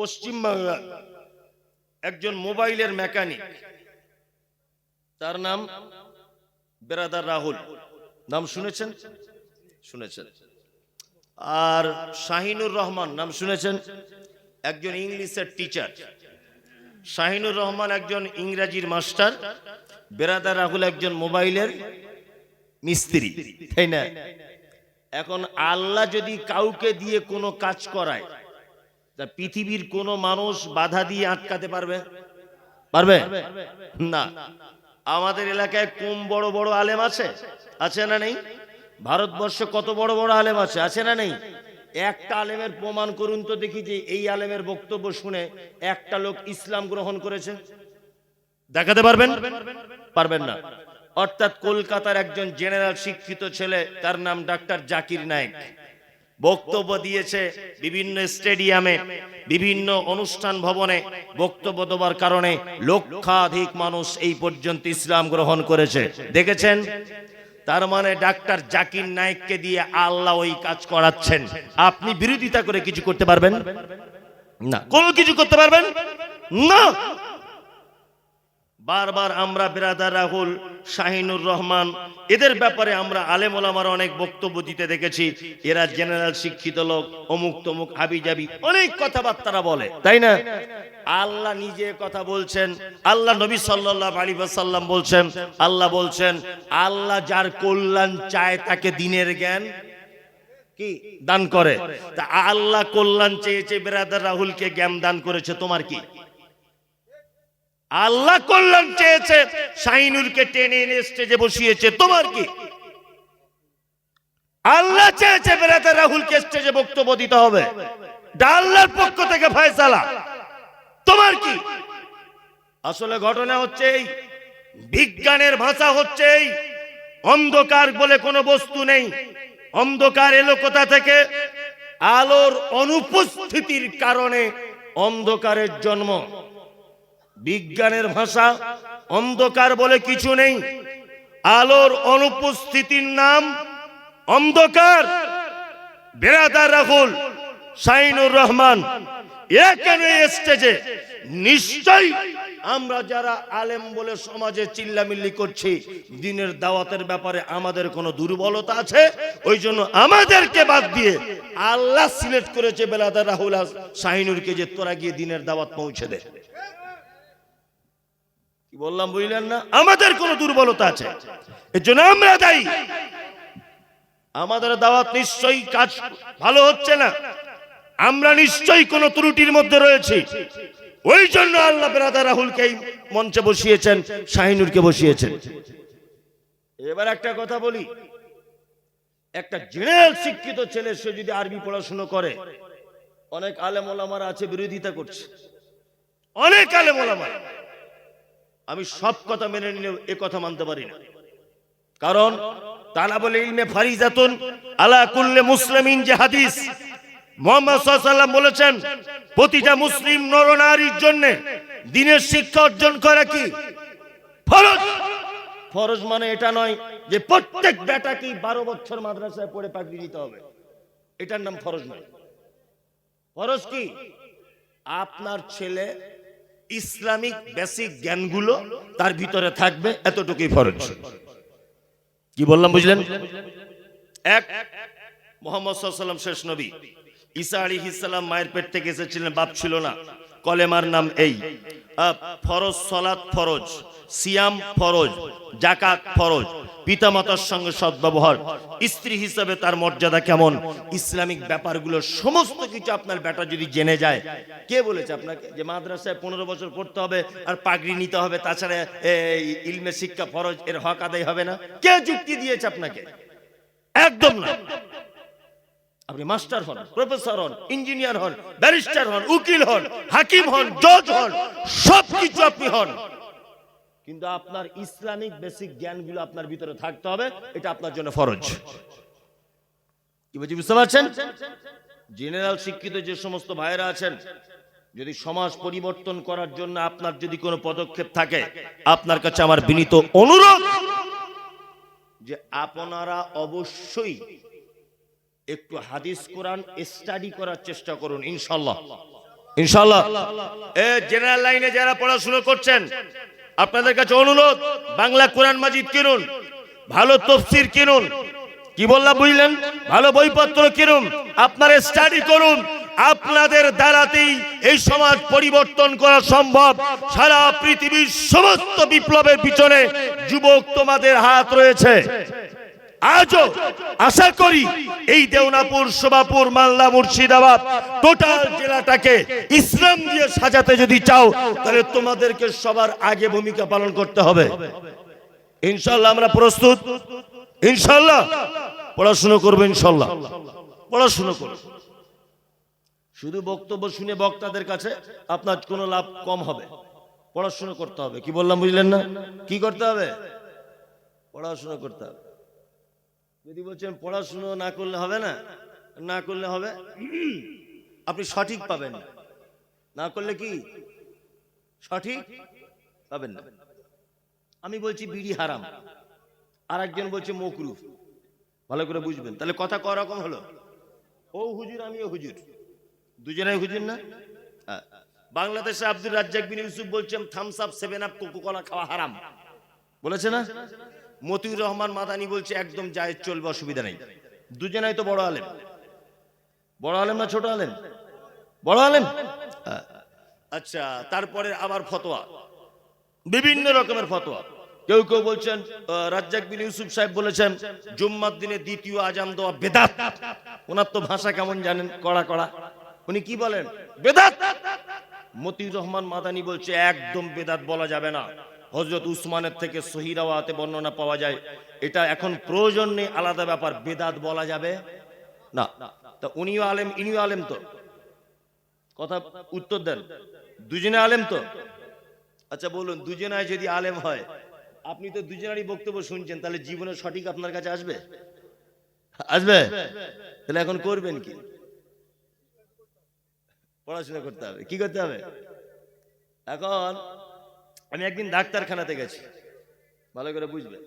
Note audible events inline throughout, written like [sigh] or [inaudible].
পশ্চিমবাংলা একজন মোবাইলের মেকানিক। তার নাম বেরাদার রাহুল। নাম শুনেছেন? শুনেছেন। আর শাহিনুর রহমান, নাম শুনেছেন? একজন ইংলিশের টিচার শাহিনুর রহমান একজন ইংরাজির মাস্টার, বেরাদার রাহুল একজন মোবাইলের মিস্ত্রি, তাই না? এখন আল্লাহ যদি কাউকে দিয়ে কোনো কাজ করায় তা পৃথিবীর কোনো মানুষ বাধা দিয়ে আটকাতে পারবে? পারবে? না। আমাদের এলাকায় কম বড় বড় আলেম আছে? আছে না নেই? ভারতবর্ষে কত বড় বড় আলেম আছে? আছে না নেই? একটা আলেমের প্রমাণ করুন তো দেখি যে এই আলেমের বক্তব্য শুনে একটা লোক ইসলাম গ্রহণ করেছে। দেখাতে পারবেন? পারবেন না। অর্থাৎ কলকাতার একজন জেনারেল শিক্ষিত ছেলে, তার নাম ডাক্তার জাকির নায়েক। বক্তব্য দিয়েছে বিভিন্ন স্টেডিয়ামে, বিভিন্ন অনুষ্ঠান ভবনে বক্তব্য দেওয়ার কারণে লক্ষাধিক মানুষ এই পর্যন্ত ইসলাম গ্রহণ করেছে। দেখেছেন? তার মানে ডাক্তার জাকির নায়েককে দিয়ে আল্লাহ ওই কাজ করাচ্ছেন। আপনি বিরোধিতা করে কিছু করতে পারবেন? না। কোনো কিছু করতে পারবেন? না। বারবার আমরা বেরাদার রাহুল, শাহিনুর রহমান, এদের ব্যাপারে আমরা আলেম ওলামার অনেক বক্তব্য দিতে দেখেছি। এরা জেনারেল শিক্ষিত লোক, অমুক তমুক হাবি যাবি অনেক কথাবার্তারা বলে। তাই না? আল্লাহ নিজে কথা বলছেন, আল্লাহ নবী সাল্লাল্লাহু আলাইহি সাল্লাম বলছেন, আল্লাহ বলছেন, আল্লাহ যার কল্যাণ চায় তাকে দিনের জ্ঞান কি? দান করে। তা আল্লাহ কল্যাণ চেয়েছে বেরাদার রাহুলকে জ্ঞান দান করেছে, তোমার কি? আল্লাহ কল্যাণ চেয়েছে। শাহিনুরকে টেনে এনে স্টেজে বসিয়েছে। তোমার কি? আল্লাহ চেয়েছে বেড়াতে রাহুলকে স্টেজে বক্তব্য দিতে হবে। আল্লাহর পক্ষ থেকে ফয়সালা। তোমার কি? আসলে ঘটনা হচ্ছে এই, বিজ্ঞানের ভাষা হচ্ছে এই, অন্ধকার বলে কোনো বস্তু নেই। অন্ধকার এলো কোথা থেকে? আলোর অনুপস্থিতির কারণে অন্ধকারের জন্ম। বিজ্ঞানের ভাষা অন্ধকার বলে কিছু নেই। আলোর অনুপস্থিতির নাম অন্ধকার। বেরাদার রাহুল সাইনুর রহমান এখানে স্টেজে। নিশ্চয় আমরা যারা আলেম বলে সমাজে চিল্লামিল্লি করছি, দিনের দাওয়াতের ব্যাপারে আমাদের কোনো দুর্বলতা আছে? ওই জন্য আমাদেরকে বাদ দিয়ে আল্লাহ সিলেক্ট করেছে বেলাদার রাহুল শাহিনুরকে যে তোরা গিয়ে দিনের দাওয়াত পৌঁছে দে। কি বললাম বুঝলেন না? আমাদের কোনো দুর্বলতা আছে। এর জন্য আমরা দায়ী। আমাদের দাওয়াত নিশ্চয়ই কাজ ভালো হচ্ছে না। আমরা নিশ্চয়ই কোনো ত্রুটির মধ্যে রয়েছি। ওই জন্য আল্লাহ বেরাদা রাহুলকে মঞ্চে বসিয়েছেন, শাহিনুরকে বসিয়েছেন। এবার একটা কথা বলি। একটা জেনারেল শিক্ষিত ছেলে, সে যদি আরবি পড়াশুনো করে, অনেক আলেম ওলামারা আছে, বিরোধিতা করছে। অনেক আলেম ওলামারা। আমি সব কথা মেনে নিলেও এ কথা মানতে পারি না। কারণ তালাবুল ইলমে ফারিজাতুন আলা কুল্লে মুসলিমিন যে হাদিস। মোহাম্মদ সাল্লাল্লাহু বলেছেন, প্রতিটা মুসলিম নরনারীর জন্য দিনের শিক্ষা অর্জন করা কি? ফরজ। ফরজ মানে এটা নয় যে প্রত্যেক বেটাকেই বারো বছর মাদ্রাসায় পড়ে পাগড়ি দিতে হবে। এটার নাম ফরজ নয়। ফরজ কি? আপনার ছেলে ইসলামিক বেসিক জ্ঞানগুলো তার ভিতরে থাকবে, এতটুকুই ফরজ। কি বললাম, বুঝলেন? এক, মোহাম্মদ সাল্লাম শেষ নবী। ঈসা আলী ইসালাম মায়ের পেট থেকে এসেছিলেন, বাপ ছিল না। কলেমার নাম এই। ফরজ, সলাত ফরজ, সিয়াম ফরজ জাকাত ফরজ। পিতামাতার সঙ্গে সদ্ব্যবহার। স্ত্রী হিসাবে তার মর্যাদা কেমন? ইসলামিক ব্যাপারগুলো সমস্ত কিছু আপনার বেটা যদি জেনে যায়। কে বলেছে আপনাকে? যে মাদ্রাসায় পনেরো বছর পড়তে হবে আর পাগড়ি নিতে হবে, তাছাড়া ইলমে শিক্ষা ফরজ, এর হক আদায় হবে না। কে যুক্তি দিয়েছে আপনাকে? একদম না। আপনি মাস্টার হন, প্রফেসর হন, ইঞ্জিনিয়ার হন, ব্যারিস্টার হন, উকিল হন, হাকিম হন, জজ হন সব কিছু আপনি হন। কিন্তু আপনার ইসলামিক বেসিক জ্ঞানগুলো আপনার ভিতরে থাকতে হবে, এটা আপনার জন্য ফরজ। কি বলছি, বুঝতে পারছেন? জেনারেল শিক্ষিত যে সমস্ত ভাইয়েরা আছেন, যদি সমাজ পরিবর্তন করার জন্য আপনার যদি কোনো পদক্ষেপ থাকে, আপনার কাছে আমার বিনীত অনুরোধ যে আপনারা অবশ্যই একটু হাদিস কোরআন স্টাডি করার চেষ্টা করুন, ইনশাল্লাহ। ইনশাল্লাহ। এ জেনারেল লাইনে যারা পড়াশোনা করছেন আপনাদের কাছে অনুরোধ, বাংলা কোরআন মাজিদ কিনুন, ভালো তফসির কিনুন। কি বললাম, বুঝলেন? ভালো বইপত্র কিনুন, আপনারা স্টাডি করুন, আপনাদের দ্বারাতেই এই সমাজ পরিবর্তন করা সম্ভব। সারা পৃথিবীর সমস্ত বিপ্লবের পিছনে যুবক তোমাদের হাত রয়েছে। আজও আশা করি এই দেওনাপুর, শোভাপুর, মালদা, মুর্শিদাবাদ, টোটাল জেলাটাকে ইসলাম দিয়ে সাজাতে যদি চাও, তাহলে তোমাদেরকে সবার আগে ভূমিকা পালন করতে হবে। ইনশাল্লাহ আমরা প্রস্তুত? ইনশাল্লাহ পড়াশুনো করব ইনশাল্লাহ পড়াশুনো করব। শুধু বক্তব্য শুনে বক্তাদের কাছে আপনার কোনো লাভ কম হবে। পড়াশুনো করতে হবে। কি বললাম বুঝলেন না? কি করতে হবে? পড়াশুনো করতে হবে। যদি বলছেন পড়াশুনো না করলে হবে না না করলে হবে, আপনি সঠিক পাবেন না। করলে কি? সঠিক পাবেন না। আমি বলছি বিড়ি হারাম। আর একজন বলছে মকরু। ভালো করে বুঝবেন। তাহলে কথা ক হলো? ও হুজুর, আমিও হুজুর। দুজনাই হুজুর না? হ্যাঁ। বাংলাদেশে আব্দুল রাজ্জাক বিন ইউসুফ বলছেন Thums Up seven up Coca Cola খাওয়া হারাম। বলেছে না? মতিউর রহমান মাদানি বলছে, একদম জায়েজ চলবে, অসুবিধা নেই। দুজনাই তো বড় আলেম। বড় আলেম না ছোট আলেম? বড় আলেম। আচ্ছা তারপরে আবার ফতোয়া। বিভিন্ন রকমের ফতোয়া। কেউ কেউ বলছেন রাজ্জাক বিন ইউসুফ সাহেব বলেছেন, জুম্মার দিনে দ্বিতীয় আজান দেওয়া বেদাত। ওনার তো ভাষা কেমন জানেন? কড়া কড়া। উনি কি বলেন? বেদাত! মতিউর রহমান মাদানি বলছে, একদম বেদাত বলা যাবে না। হজরত উসমানের থেকে সহিরাওয়াতে বর্ণনা পাওয়া যায়। এটা এখন প্রয়োজন নেই, আলাদা ব্যাপার, বেদাত বলা যাবে? না। তা উনিও আলেম, ইনিও আলেম তো? কথা উত্তর দেন। দুজনে আলেম তো? আচ্ছা বলুন দুজনায় যদি আলেম হয়, আপনি তো দুজনারই বক্তব্য শুনছেন, তাহলে জীবনে সঠিক আপনার কাছে আসবে? আসবে? তাহলে এখন করবেন কি? পড়াশোনা করতে হবে। কি করতে হবে? এখন আমি একদিন ডাক্তারখানাতে গেছি। ভালো করে বুঝবে।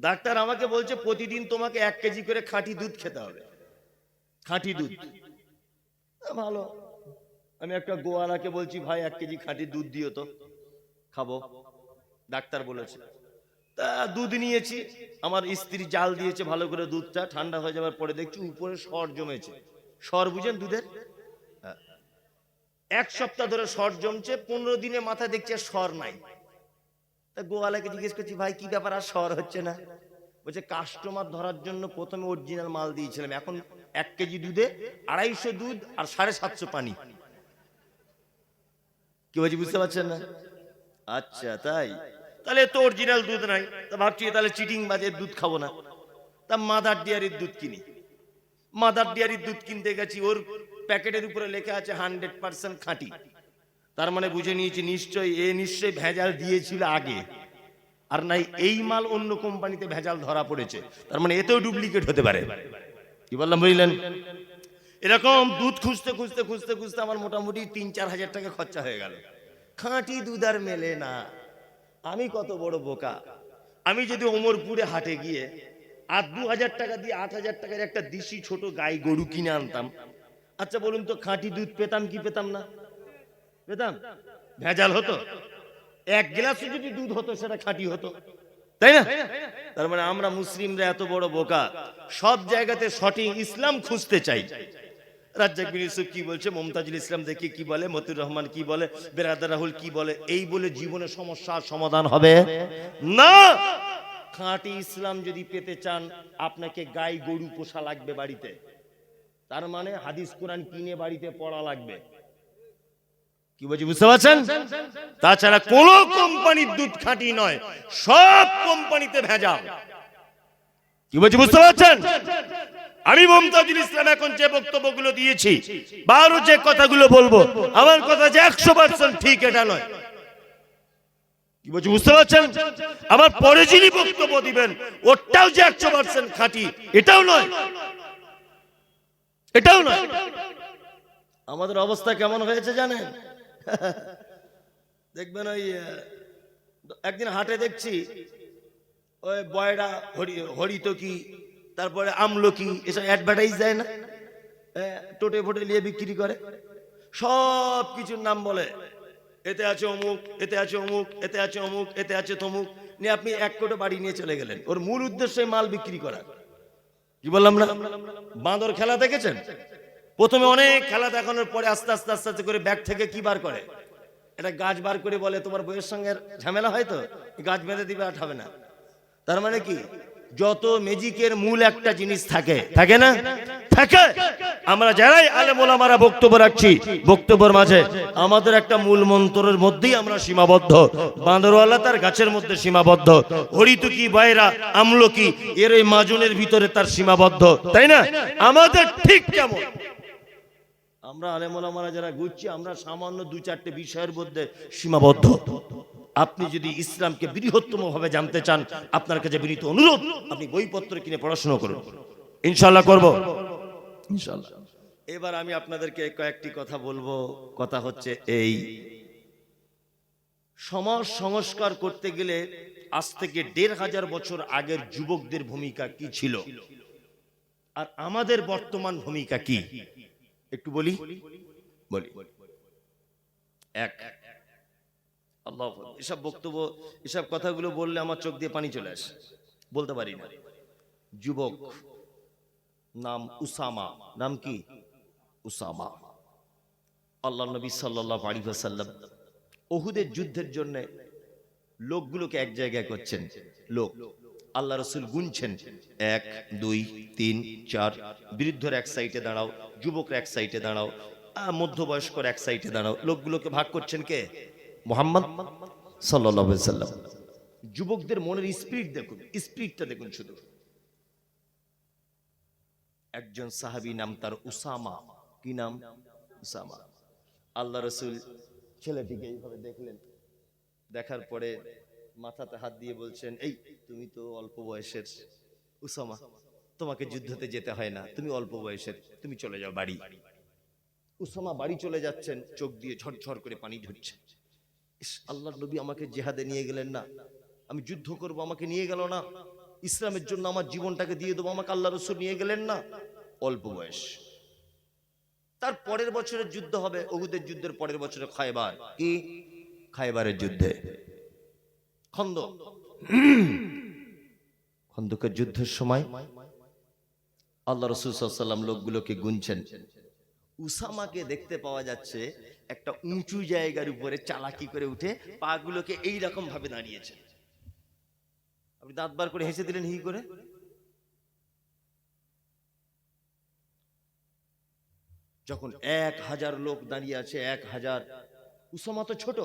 ডাক্তার আমাকে বলছে, প্রতিদিন তোমাকে এক কেজি করে খাঁটি দুধ খেতে হবে। খাঁটি দুধ। ভালো। আমি একটা গোয়ালাকে বলছি, ভাই, এক কেজি খাঁটি দুধ দিও তো। খাব। ডাক্তার বলেছে। তা দুধ নিয়েছি। আমার স্ত্রী জাল দিয়েছে ভালো করে দুধটা। ঠান্ডা হয়ে যাওয়ার পরে দেখছি উপরে সর জমেছে। সর বুঝেন দুধের? হ্যাঁ। এক সপ্তাহ ধরে সর জমছে। পনেরো দিনে মাথা দেখছে সর নাই। তা গোয়ালাকে জিজ্ঞেস করছি, ভাই, কি ব্যাপার? আর সর হচ্ছে না? বলছে, কাস্টমার ধরার জন্য প্রথমে অরিজিনাল মাল দিয়েছিলাম। এখন এক কেজি দুধে আড়াইশো দুধ আর সাড়ে সাতশো পানি। কি বলছি, বুঝতে পারছেন না? আচ্ছা তাই। তাহলে তো অরিজিনাল দুধ নাই। তা ভাবছি, তাহলে চিটিং বাজের দুধ খাব না। তা মাদার ডিয়ারির দুধ কিনি। মাদার ডিয়ারির দুধ কিনতে গেছি, ওর প্যাকেটের উপরে লেখা আছে, হান্ড্রেড পার্সেন্ট খাঁটি। তার মানে বুঝে নিয়েছি নিশ্চয়ই, এ নিশ্চয়ই ভেজাল দিয়েছিল আগে। আর নাই, এই মাল অন্য কোম্পানিতে ভেজাল ধরা পড়েছে। তার মানে এতেও ডুপ্লিকেট হতে পারে। কি বললাম, বুঝলেন? এরকম দুধ খুঁজতে খুঁজতে খুঁজতে খুঁজতে আমার মোটামুটি তিন, চার হাজার টাকা খরচা হয়ে গেল। খাঁটি দুধ আর মেলে না। আমি কত বড় বোকা। আমি যদি ওমরপুরে হাটে গিয়ে আর দু হাজার টাকা দিয়ে আট হাজার টাকার একটা দিশি ছোট গাই গরু কিনে আনতাম। আচ্ছা বলুন তো খাঁটি দুধ পেতাম কি পেতাম না? পেতাম ভেজাল হতো। এক গ্লাসে যদি দুধ হতো, সেটা খাঁটি হতো। তাই না? তার মানে আমরা মুসলিমরা এত বড় বোকা। সব জায়গাতে সঠিক ইসলাম খুঁজতে চাই। রাজ্জাক বিন ইউসুফ কি বলছে? মমতাজুল ইসলাম দেখি কি বলে? মতিউর রহমান কি বলে? বেরাদার রাহুল কি বলে? এই বলে জীবনে সমস্যার সমাধান হবে? না! খাঁটি ইসলাম যদি পেতে চান, আপনাকে গাই গরু পোষা লাগবে বাড়িতে। তার মানে হাদিস কোরআন কিনে বাড়িতে পড়া লাগবে। কি বলছি, বুঝতে পারছেন? তাছাড়া কোন কোম্পানির দুধ খাঁটি নয়, সব কোম্পানিতে ভেজাল। কি বলছি, বুঝতে পারছেন? আমি মমতাজুল ইসলাম এখন যে বক্তব্যগুলো দিয়েছি বা যে কথাগুলো বলব, আমার কথা যে একশো পার্সেন্ট ঠিক, এটা নয়। কি বলছি, বুঝতে পারছেন? আবার পরে যিনি বক্তব্য দিবেন ওটাও যে একশো পার্সেন্ট খাঁটি, এটাও নয়। এটাও নয়। আমাদের অবস্থা কেমন হয়েছে জানেন? [laughs] দেখবেন ওই একদিন হাটে দেখছি, ওই বয়রা হরি হরিতকি তারপরে আমলকি এসব অ্যাডভার্টাইজ দেয় না টোটে ফোটে নিয়ে বিক্রি করে। সব কিছুর নাম বলে, এতে আছে অমুক, এতে আছে অমুক, এতে আছে অমুক, এতে আছে তমুক, নিয়ে আপনি এক কোটো বাড়ি নিয়ে চলে গেলেন। ওর মূল উদ্দেশ্যে মাল বিক্রি করা। কি বললাম না? বাঁদর খেলা দেখেছেন? প্রথমে অনেক খেলা দেখানোর পরে আস্তে আস্তে আস্তে আস্তে করে ব্যাগ থেকে কি বার করে? এটা গাছ বার করে বলে, তোমার বইয়ের সঙ্গে ঝামেলা হয় তো? গাছ বেঁধে দিবে আর হবে না। তার মানে কি? যত ম্যাজিকের মূল একটা জিনিস থাকে থাকে না? থাকে। আমরা যারাই আলে আমরা বক্তব্য রাখছি, বক্তব্যের মাঝে আমাদের একটা মূল মন্ত্রের মধ্যেই আমরা সীমাবদ্ধ। বাঁদরওয়ালা তার গাছের মধ্যে সীমাবদ্ধ। হরিতুকি বয়রা আমলকি, এর ওই মাজনের ভিতরে তার সীমাবদ্ধ। তাই না? আমাদের ঠিক কেমন? আমরা আলেমোলামারা যারা ঘুরছি, আমরা সামান্য দু চারটে বিষয়ের মধ্যে সীমাবদ্ধ। আপনি যদি ইসলামকে বৃহত্তম ভাবে জানতে চান, আপনার কাছে বিনীত অনুরোধ, আপনি বইপত্র কিনে পড়াশোনা করুন। ইনশাল্লাহ করব। ইনশাল্লাহ এবার আমি আপনাদেরকে কয়েকটি কথা বলব। কথা হচ্ছে এই। সমাজ সংস্কার করতে গেলে আজ থেকে দেড় হাজার বছর আগের যুবকদের ভূমিকা কি ছিল? আর আমাদের বর্তমান ভূমিকা কি? একটু বলি? বলি। এক। আল্লাহ এসব বক্তব্য এসব কথাগুলো বললে আমার চোখ দিয়ে পানি চলে আসে। বলতে পারি না। যুবক নাম উসামা। নাম কি? উসামা। আল্লাহ নবী সাল্লাহ আলী সাল্লাম ওহুদের যুদ্ধের জন্য লোকগুলোকে এক জায়গায় করছেন। লোক। আল্লাহ রসুল গুনছেন। এক, দুই, তিন, চার। বৃদ্ধর এক সাইডে দাঁড়াও, যুবকরা এক সাইডে দাঁড়াও মধ্যবয়স্কর এক সাইডে দাঁড়াও। লোকগুলোকে ভাগ করছেন কে? মোহাম্মদ সাল্লাম যুবকদের মনের স্পিরিট দেখুন স্পিরিটটা দেখুন শুধু। একজন সাহাবী নাম তার উসামা। কি নাম? উসামা। আল্লাহ রসুল ছেলেটিকে এইভাবে দেখলেন। দেখার পরে মাথাতে হাত দিয়ে বলছেন, এই, তুমি তো অল্প বয়সের উসামা, তোমাকে যুদ্ধতে যেতে হয় না, তুমি অল্প বয়সের, তুমি চলে যাও বাড়ি। উসামা বাড়ি চলে যাচ্ছেন, চোখ দিয়ে ঝরঝর করে পানি ঝরছে। আল্লাহর নবী আমাকে জেহাদে নিয়ে গেলেন না। আমি যুদ্ধ করব, আমাকে নিয়ে গেল না। ইসলামের জন্য আমার জীবনটাকে দিয়ে দেবো, আমাকে আল্লাহ রসুল নিয়ে গেলেন না। অল্প বয়স। তার পরের বছরের যুদ্ধ হবে ওহুদের যুদ্ধের পরের বছরে খায়বার। কি? খায়বারের যুদ্ধে। খন্দ। খন্দকের যুদ্ধের সময় আল্লাহ রসুল সাল্লাম লোকগুলোকে গুনছেন। উসামাকে দেখতে পাওয়া যাচ্ছে একটা উঁচু জায়গার উপরে চালাকি করে উঠে পাগুলোকে এই রকম ভাবে দাঁড়িয়েছে। আপনি দাঁত বার করে হেসে দিলেন হি করে। যখন এক হাজার লোক দাঁড়িয়ে আছে, এক হাজার। উসামা তো ছোট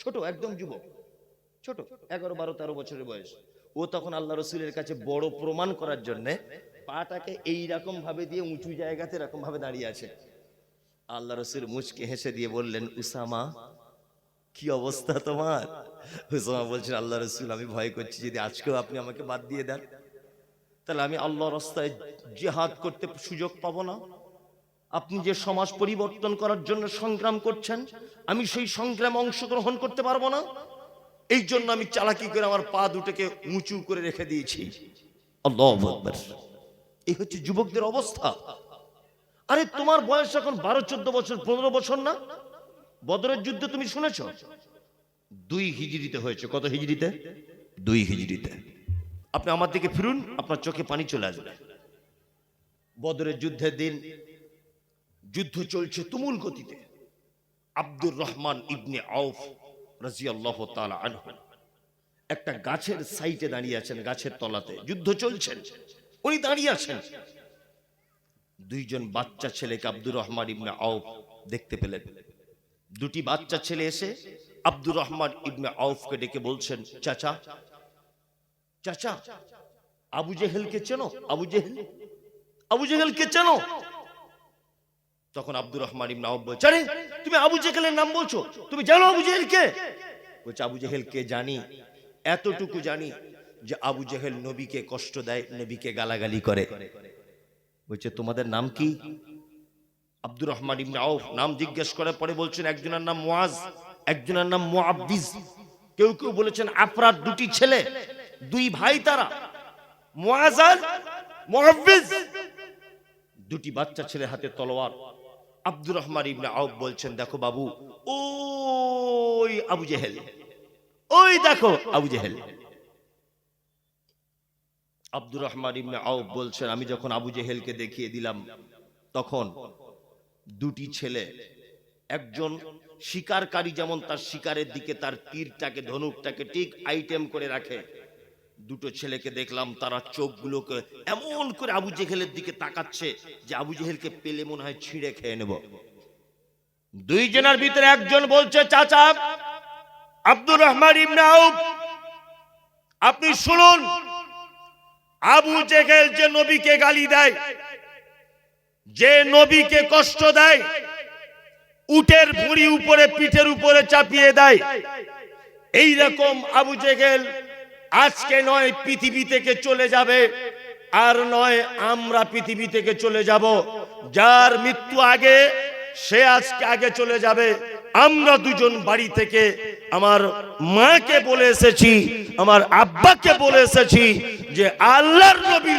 ছোট, একদম যুবক। ছোট, এগারো, বারো, তেরো বছরের বয়স। ও তখন আল্লাহ রসুলের কাছে বড় প্রমাণ করার জন্যে পাটাকে এই রকম ভাবে দিয়ে উঁচু জায়গাতে এরকম ভাবে দাঁড়িয়ে আছে। আল্লাহ রসুল মুচকে হেসে দিয়ে বললেন, উসামা, কি অবস্থা তোমার? উসামা বলছেন, আল্লাহ রসুল, আমি ভয় করছি, যদি আজকেও আপনি আমাকে বাদ দিয়ে দেন, তাহলে আমি আল্লাহ রাস্তায় জেহাদ করতে সুযোগ পাবো না। আপনি যে সমাজ পরিবর্তন করার জন্য সংগ্রাম করছেন, আমি সেই সংগ্রামে অংশগ্রহণ করতে পারব না। এই জন্য আমি চালাকি করে আমার পা দুটোকে উঁচু করে রেখে দিয়েছি। আল্লাহু এই হচ্ছে যুবকদের অবস্থা। আরে তোমার বয়স এখন বারো চোদ্দ বছর পনেরো বছর না? বদরের যুদ্ধ তুমি শুনেছ? দুই হিজড়িতে হয়েছে। কত হিজড়িতে? দুই হিজড়িতে। আপনি আমার দিকে ফিরুন আপনার চোখে পানি চলে আসবে। বদরের যুদ্ধের দিন যুদ্ধ চলছে তুমুল গতিতে। আব্দুর রহমান ইবনে আউফ একটা গাছের সাইটে দাঁড়িয়ে আছেন, গাছের তলাতে। যুদ্ধ চলছেন, উনি দাঁড়িয়ে আছেন। দুইজন বাচ্চা ছেলেকে আব্দুর রহমান ইবনে আউফ দেখতে পেলেন। দুটি বাচ্চা ছেলে এসে আব্দুর রহমান ইবনে আউফকে ডেকে বলছেন, চাচা চাচা, আবু জেহেলকে চেনো? আবু জেহেল? আবু জেহেলকে চেনো? তখন আব্দুর রহমান ইবনে আউফ বলছে তুমি আবু জেহেলের নাম বলছো? তুমি জানো আবু জেহেল কে? বলছে, আবু জেহেল কে জানি, এতটুকু জানি যে আবু জেহেল নবীকে কষ্ট দেয়, নবীকে গালাগালি করে। বলছে, তোমাদের নাম কি? আব্দুর রহমান ইবনে আউফ নাম জিজ্ঞেস করার পরে বলছেন, একজনের নাম মুআজ, একজনের নাম মুআব্বিজ কেউ কেউ বলেছেন, আফরাদ দুটি ছেলে, দুই ভাই তারা, মুআজ আর মুআব্বিজ দুটি বাচ্চা ছেলে হাতে তলোয়ার। আব্দুর রহমান ইবনে আউফ বলছেন, দেখো বাবু, ওই আবু জেহেল, ওই দেখো আবু জেহেল। আব্দুর রহমান ইবনে আউফ বলছেন, আমি যখন আবু জেহেলকে দেখিয়ে দিলাম, তখন দুটি ছেলে, একজন শিকারকারী যেমন তার শিকারের দিকে তার তীরটাকে, ধনুকটাকে ঠিক আইটেম করে রাখে দুটো ছেলেকে দেখলাম, তারা চোখগুলোকে এমন করে আবু জেহেলের দিকে তাকাচ্ছে যে আবু জেহেলকে পেলে মনে হয় ছিঁড়ে খেয়ে নেব। দুই জনের ভিতরে একজন বলছে, চাচা, আব্দুর রহমান ইবনে আউফ, আপনি শুনুন, আবু জেহেল যে নবীকে গালি দেয়, যে নবীকে কষ্ট দেয়, উটের ভুঁড়ি উপরে, পিঠের উপরে চাপিয়ে দেয় এই রকম আবু জেহেল আজকে নয়, পৃথিবী থেকে চলে যাবে। আর নয়, আমরা পৃথিবী থেকে চলে যাব। যার মৃত্যু আগে, সে আজকে আগে চলে যাবে। আমরা দুজন বাড়ি থেকে আমার মাকে বলে এসেছি, আমার আব্বাকে বলে এসেছি যে আল্লাহর নবী